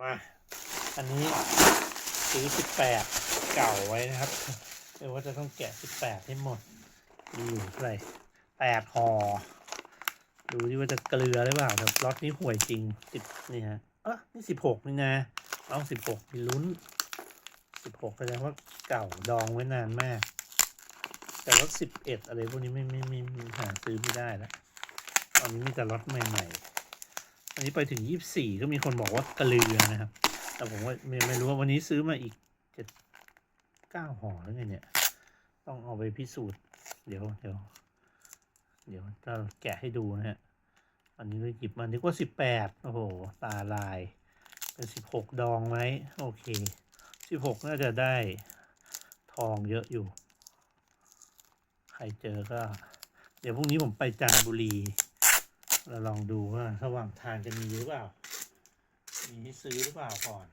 มา อันนี้ซื้อสิบแปดเก่าไว้นะครับเรียกว่าจะต้องแกะสิบแปดให้หมดมีอยู่เท่าไหร่แปดห่อดูดิว่าจะเกลือหรือเปล่าแต่ล็อตนี้ห่วยจริงสิบนี่ฮะเออนี่สิบหกนี่นะเอาสิบหกมีลุ้นสิบหกแสดงว่าเก่าดองไว้นานมาก แต่ล็อตสิบเอ็ดอะไรพวกนี้ไม่ไม่ไม่ไม่หาซื้อไม่ได้แล้วตอนนี้มีแต่ล็อตใหม่ ๆ อันนี้ไปถึงยี่สิบสี่ก็มีคนบอกว่าเลือนะครับ แต่ผมว่าไม่ไม่รู้ว่าวันนี้ซื้อมาอีกเจ็ดเก้าห่อแล้วไงเนี่ย ต้องเอาไปพิสูจน์ เดี๋ยวเดี๋ยวเดี๋ยวจะแกะให้ดูนะฮะ อันนี้เราหยิบมานึกว่าสิบแปดโอ้โห ตาลาย เป็นสิบหกดองไหมโอเคสิบหกน่าจะได้ทองเยอะอยู่ ใครเจอก็ เดี๋ยวพรุ่งนี้ผมไปจันทบุรี เราลองดูว่าระหว่างทางจะมีหรือเปล่า มีให้ซื้อหรือเปล่าก่อน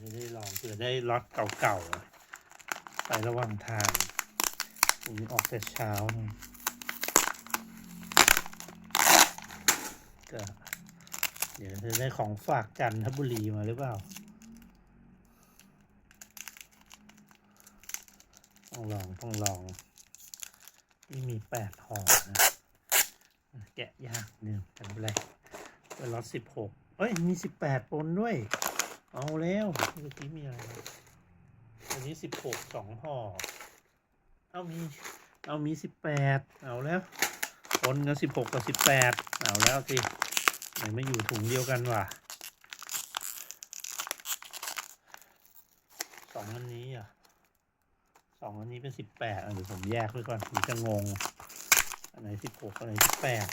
จะได้ลองเผื่อได้ล็อตเก่าๆไประหว่างทางวันออกแต่เช้าหน่ยก็เดี๋ยวจะได้ของฝากจันทบุรีมาหรือเปล่าต้องลองต้องลอง นี่มีแปดห่อนะแกะยากหนึ่งแต่ไม่เป็นไรเป็นล็อตสิบหกเอ้ย มีสิบแปดปนด้วย เอาแล้วเมื่อกี้มีอะไรนะอันนี้สิบหกสองห่อเอามีเอามีสิบแปดเอาแล้วปนกันสิบหกกับสิบแปดเอาแล้วสิไหนไม่อยู่ถุงเดียวกันว่ะสองอันนี้อะ องอันนี้เป็นสิบแปดเดี๋ยวผมแยกไว้ก่อนผมจะงง อันไหนสิบหกอันไหนสิบแปด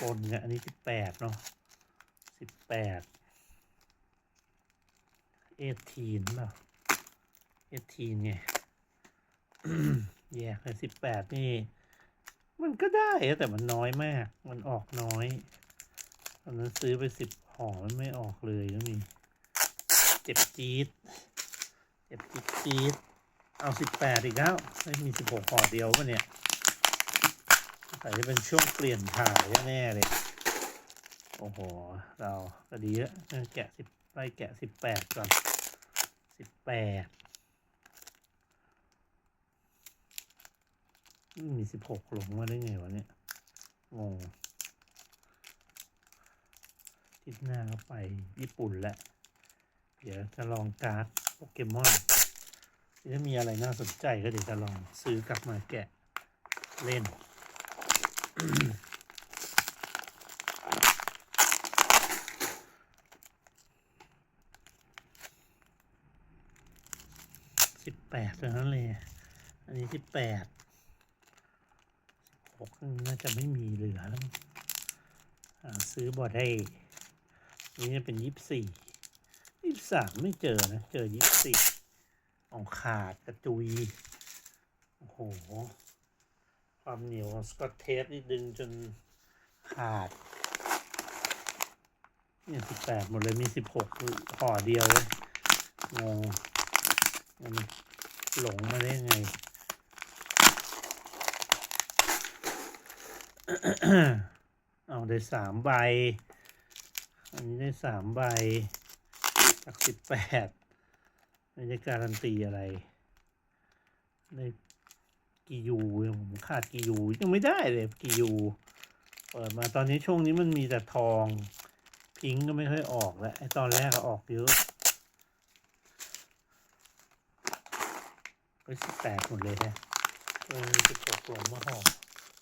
ปนเนี่ยอันนี้สิบแปดเนาะสิบแปดเอทีนเปล่าเอทีนไงแยกเลยสิบแปดนี่ มันก็ได้แต่มันน้อยมาก มันออกน้อยตอนนั้นซื้อไปสิบห่อมันไม่ออกเลยก็มี เจ็บจี๊ด เจ็บจี๊ดจี๊ด เอาสิบแปดอีกแล้วไม่มีสิบหกห่อเดียวปะเนี่ยใส่จะเป็นช่วงเปลี่ยนถ่ายแน่เลย โอ้โห เราก็ดีแล้วแกะสิบไล่แกะสิบแปดก่อนสิบแปดมีสิบหกหลงมาได้ไงวะเนี่ย งงทิศหน้าก็ไปญี่ปุ่นแล้ว เดี๋ยวจะลองการ์ดโปเกมอน ถ้ามีอะไรน่าสนใจก็เดี๋ยวจะลองซื้อกลับมาแกะเล่น สิบแปดเท่านั้นเลย อันนี้สิบแปดหกน่าจะไม่มีเหลือแล้วซื้อบอได้นี่เป็นยี่สิบสี่ยี่สิบสามไม่เจอนะ เจอยี่สิบสี่ ออกขาดกระจุย โอ้โห ความเหนียวของสกอตเทปนี่ดึงจนขาดเนี่ยสิบแปดหมดเลยมีสิบหกห่อเดียวเลยงงมันหลงมาได้ไงเอาได้สามใบ อันนี้ได้สามใบ จากสิบแปด ไม่ได้การันตีอะไรได้กี่ยูยังผมขาดกี่ยูยังไม่ได้เลยกี่ยูเปิดมาตอนนี้ช่วงนี้มันมีแต่ทอง พิงค์ก็ไม่ค่อยออกแล้วไอตอนแรกก็ออกเยอะไปสิบแปดหมดเลยแฮะสิบหกลงมาห่อ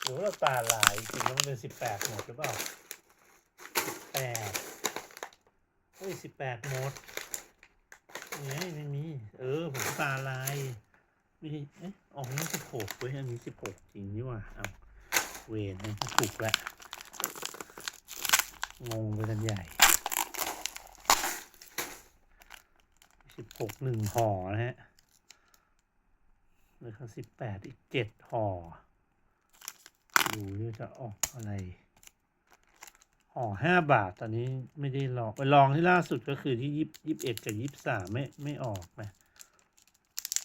หรือว่าเราตาลายจริงแล้วมันเป็นสิบแปดหมดหรือเปล่าสิบแปดเฮ้ยสิบแปดหมด เนี่ยไม่มี เออ ผมตาลายม่เอ๊ะออกนี่สิบหกเว้ยอันนี้สิบหกจริงนี่ว่าเอาเวรนะถูกแล้วงงไปกันใหญ่สิบหกหนึ่งห่อนะฮะแล้วก็สิบแปดอีกเจ็ดห่อดูว่จะออกอะไร ห่อห้าบาทตอนนี้ไม่ได้ลองไปลองที่ล่าสุดก็คือที่ยี่ยี่สิบเอ็ดกับยี่สิบสามไม่ไม่ออกนะ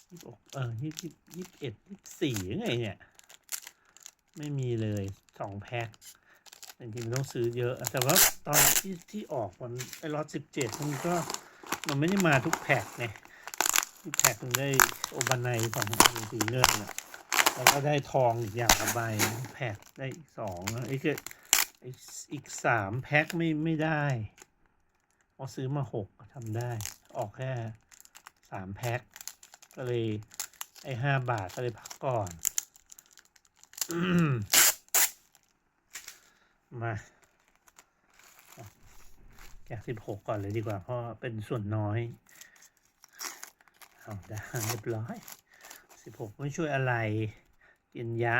ยี่สิบเออยี่สิบยี่สิบเอ็ดยี่สิบสี่ยังไงเนี่ย ไม่มีเลยสองแพ็คจริงๆมันต้องซื้อเยอะ แต่ว่าตอนที่ที่ออกมันไอ้ล็อตสิบเจ็ดมันก็มันไม่ได้มาทุกแพ็คไงทุกแพ็คมันได้โอบานไนสองอันสีเงินอแล้วก็ได้ทองอีกอย่างละใบแพ็คได้อีกสองไอ้ก็ไอ้ อีกสามแพ็คไม่ไม่ได้พอซื้อมาหกทำได้ ออกแค่สามแพ็คก็เลย ไอ้ห้าบาทก็เลยพักก่อน มาแกสิบหกก่อนเลยดีกว่า เพราะเป็นส่วนน้อยเอาได้เรียบร้อยสิบหกไม่ช่วยอะไรกินยะ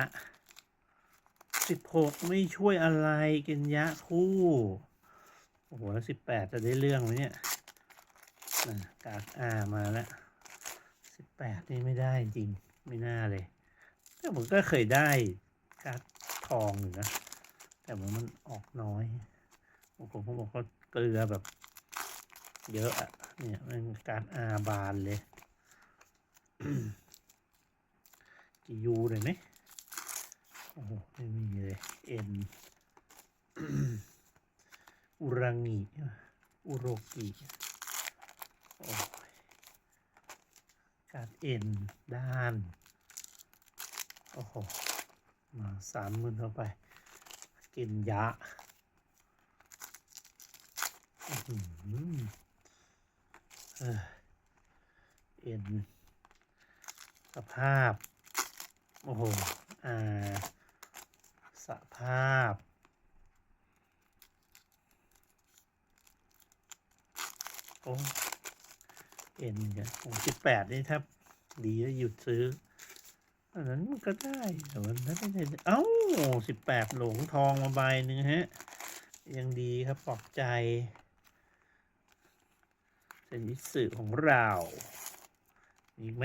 สิบหกไม่ช่วยอะไรกินยะคู่ โอ้โหแล้วสิบแปดจะได้เรื่องไหมเนี่ยนะกากอามาแล้วสิบแปดนี่ไม่ได้จริงไม่น่าเลยแต่ผมก็เคยได้การ์ดทองอยู่นะ แต่ว่ามันออกน้อยบางคนเขาบอกเขาเกลือแบบ เยอะอะเนี่ยมันการอาบานเลย กี่ยูเลยไหม อ้โหไม่มีเลยเอ็นอุรังิอุโรกิโอ้ยการเอ็นด้าน โอ้โห มาสามมื่นเข้าไป กินยะเอ็นสภาพ โอ้โห อ่า สภาพ โอ้เอ็นเนี่ยหกสิบแปดนี่ถ้าดีแล้วหยุดซื้ออันนั้นก็ได้แต่มันไม่ได้เอ้าสิบแปดหลงทองมาใบหนึ่งฮะ ยังดีครับปลอบใจเซนอิสึของเรามีอีกไหม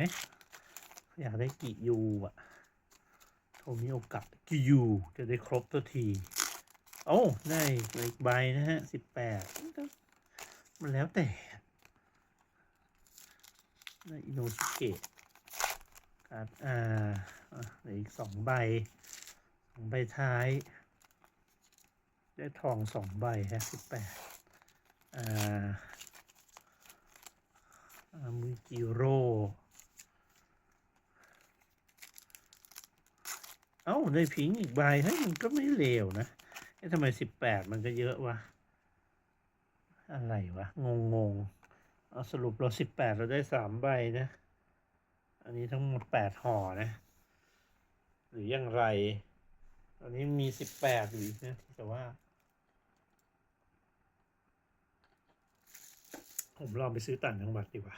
อยากได้กี่ยูอะ โทมิโอกะกี่ยูจะได้ครบตัวที โอ้ได้อีกใบนะฮะสิบแปดมันแล้วแต่ได้อินโนสุเกะการอ่าเหลืออีกสองใบสองใบท้าย ได้ทองสองใบฮะสิบแปดอ่าอามิจิโร่ เอ้าได้พิงอีกใบเฮ้ยมันก็ไม่เลวนะเอ๊ะทำไมสิบแปดมันก็เยอะวะ อะไรวะ งงงๆเอาสรุปเราสิบแปดเราได้สามใบนะ อันนี้ทั้งหมดแปดห่อนะ หรือยังไรตอนนี้มีสิบแปดอยู่อีกนะแต่ว่า ผมลองไปซื้อต่างจังหวัดดีกว่า